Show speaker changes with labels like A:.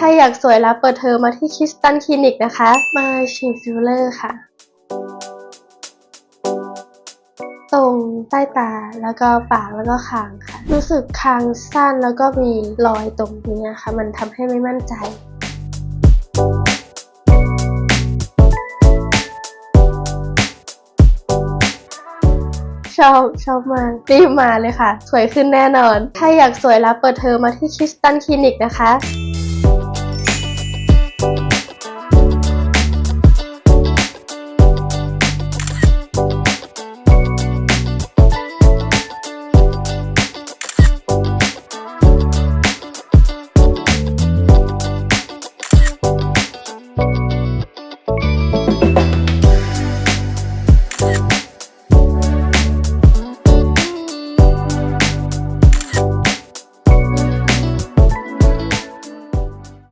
A: ถ้าอยากสวยแล้วเปิดเทอมมาที่คิสตันคลินิกนะคะ มาฉีดฟิลเลอร์ค่ะ ตรงใต้ตาแล้วก็ปากแล้วก็คางค่ะ รู้สึกคางสั้นแล้วก็มีรอยตรงนี้ค่ะ มันทำให้ไม่มั่นใจชอบชอบมากรีบมาเลยค่ะ สวยขึ้นแน่นอน ถ้าอยากสวยแล้วเปิดเทอมมาที่คิสตันคลินิกนะคะ